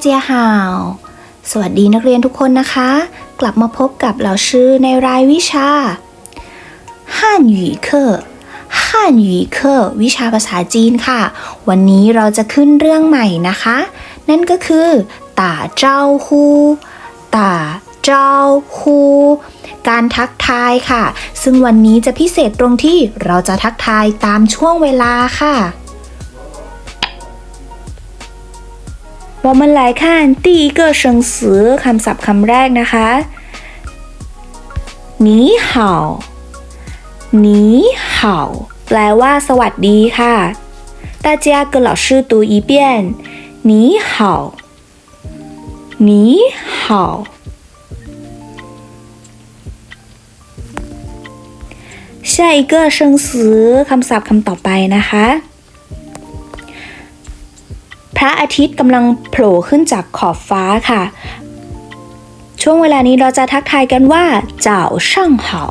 เจียฮาวสวัสดีนักเรียนทุกคนนะคะ กลับมาพบกับเหล่าชื่อในรายวิชาฮั่นหยีเคอฮั่นหยีเคอวิชาภาษาจีนค่ะ วันนี้เราจะขึ้นเรื่องใหม่นะคะ นั่นก็คือต่าเจ้าฮูต่าเจ้าฮูการทักทายค่ะ ซึ่งวันนี้จะพิเศษตรงที่เราจะทักทายตามช่วงเวลาค่ะ 我们来看第一个生词คำศัพท์คำแรกนะคะ你好你好แปลว่า สวัสดีค่ะ大家跟老师读一遍你好你好下一个生词คำศัพท์คำต่อไปนะคะ พ ระอาทิตย์กำลังโผล่ขึ้นจากขอบฟ้าค่ะ ช่วงเวลานี้เราจะทักทายกันว่าเจ้าช่างเหา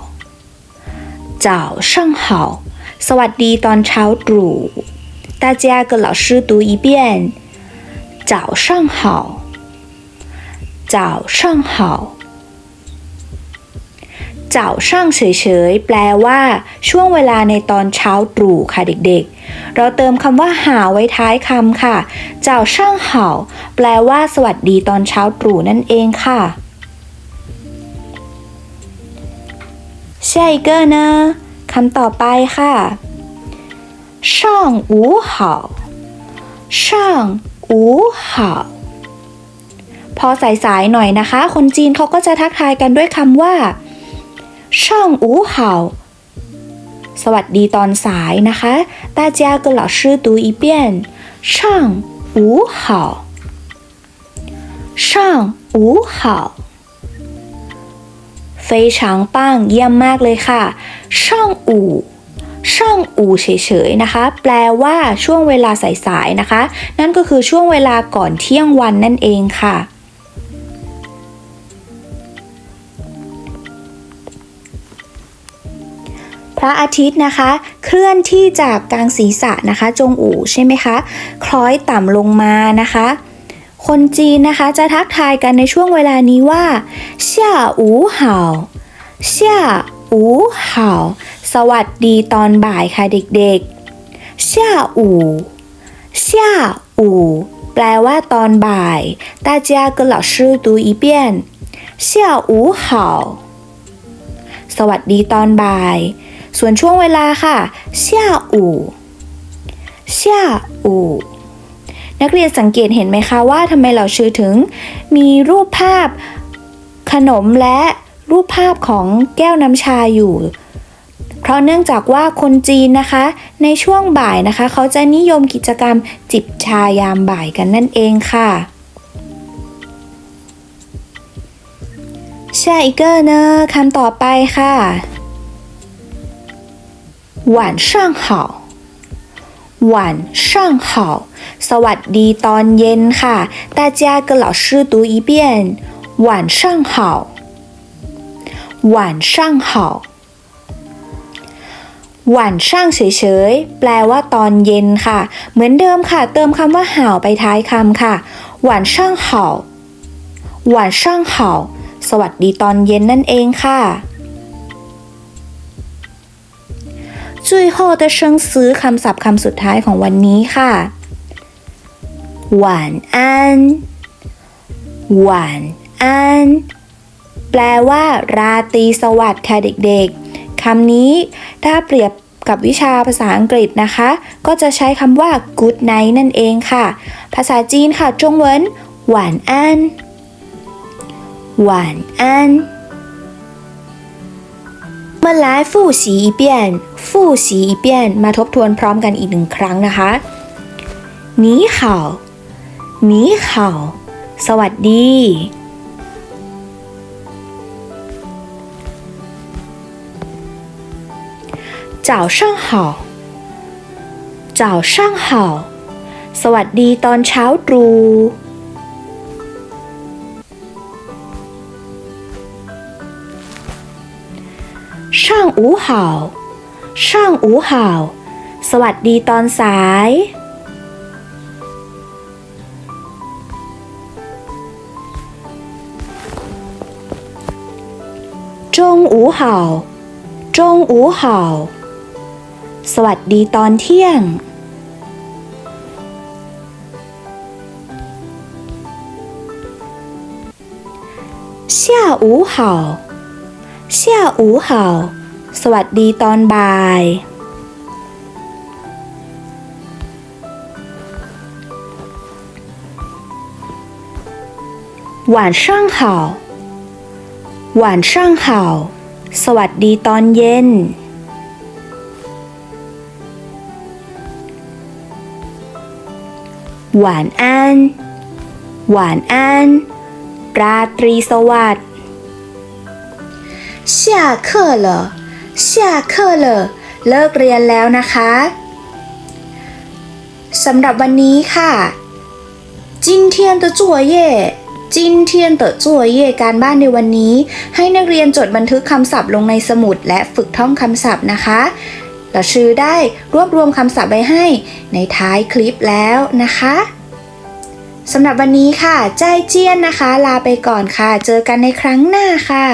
เจ้าช่างเหาสวัสดีตอนเช้าตรู่大家跟老师读一遍早上好早上好 เจ้าช่างเฉยๆ แปลว่า ช่วงเวลาในตอนเช้าตรู่ค่ะเด็กๆ เราเติมคำว่าหาไว้ท้ายคำค่ะ เจ้าช่างเห่า แปลว่า สวัสดีตอนเช้าตรู่นั่นเองค่ะ下一个呢คำต่อไปค่ะ上午好上午好พอสายๆหน่อยนะคะ คนจีนเขาก็จะทักทายกันด้วยคำว่า ช่างอูเห่าสวัสดีตอนสายนะคะ大家跟老师读一遍上午好上午好非常棒เยี่ยมมากเลยค่ะช่างอู่ช่างอู่เฉยๆนะคะ แปลว่าช่วงเวลาสายๆนะคะ นั่นก็คือช่วงเวลาก่อนเที่ยงวันนั่นเองค่ะ ระอาทิตย์นะคะ เคลื่อนที่จากกลางศีรษะนะคะ จงอู่ใช่ไหมคะ คล้อยต่ำลงมานะคะ คนจีนนะคะจะทักทายกันในช่วงเวลานี้ว่าเสี่ยอูเห่าเสี่ยอูเห่าสวัสดีตอนบ่ายค่ะเด็กๆเสี่ยอูเสี่ยอูแปลว่าตอนบ่าย大家跟老师读一遍下午好สวัสดีตอนบ่าย ส่วนช่วงเวลาค่ะเสี่ยอู่เสี่ยอู่นักเรียนสังเกตเห็นไหมคะว่าทำไมเราชื่อถึง มีรูปภาพ ขนมและรูปภาพของแก้วน้ำชาอยู่ เพราะเนื่องจากว่าคนจีนนะคะ ในช่วงบ่ายนะคะ เขาจะนิยมกิจกรรมจิบชายามบ่ายกันนั่นเองค่ะ下一个呢คำต่อไปค่ะ 晚上好晚上好สวัสดีตอนเย็นค่ะ大家跟老师读一遍晚上好晚上好หวานช่างเฉยๆ แปลว่าตอนเย็นค่ะ เหมือนเดิมค่ะ เติมคำว่าห่าวไปท้ายคำค่ะ หวานช่างเห่าหวานช่างเห่าสวัสดีตอนเย็นนั่นเองค่ะ จุยโฮเตเชิงซื้อคำศัพท์คำสุดท้ายของวันนี้ค่ะหวานอันหวานอันแปลว่า ราตรีสวัสดิ์ค่ะเด็กๆคำนี้ถ้าเปรียบกับวิชาภาษาอังกฤษนะคะ ก็จะใช้คำว่า good night นั่นเองค่ะ ภาษาจีนค่ะ จงเว้นหวานอันหวานอัน มื่อไลฟ์ฟู่สีอีเปียนฟู่สีอีเปียน มาทบทวนพร้อมกันอีกหนึ่งครั้งนะคะหนีเห่าหนีเห่าสวัสดี早上好早上好สวัสดีตอนเช้าตรู่ ช่างอูเห่า ช่างอูเห่า สวัสดีตอนสาย จงอูเห่า จงอูเห่า สวัสดีตอนเที่ยง下午好。 เชี่ยอูเห่า สวัสดีตอนบ่ายวันช่างเห่า หวานช่างเห่า สวัสดีตอนเย็น หวานอันหวานอันราตรีสวัสดิ์ 下课了下课了เลิกเรียนแล้วนะคะสำหรับวันนี้ค่ะ今天的作业今天的作业การบ้านในวันนี้ ให้นักเรียนจดบันทึกคำศัพท์ลงในสมุดและฝึกท่องคำศัพท์นะคะเราชื่อได้รวบรวมคำศัพท์ไว้ให้ในท้ายคลิปแล้วนะคะสำหรับวันนี้ค่ะ ใจเจี้ยนนะคะ ลาไปก่อนค่ะ เจอกันในครั้งหน้าค่ะ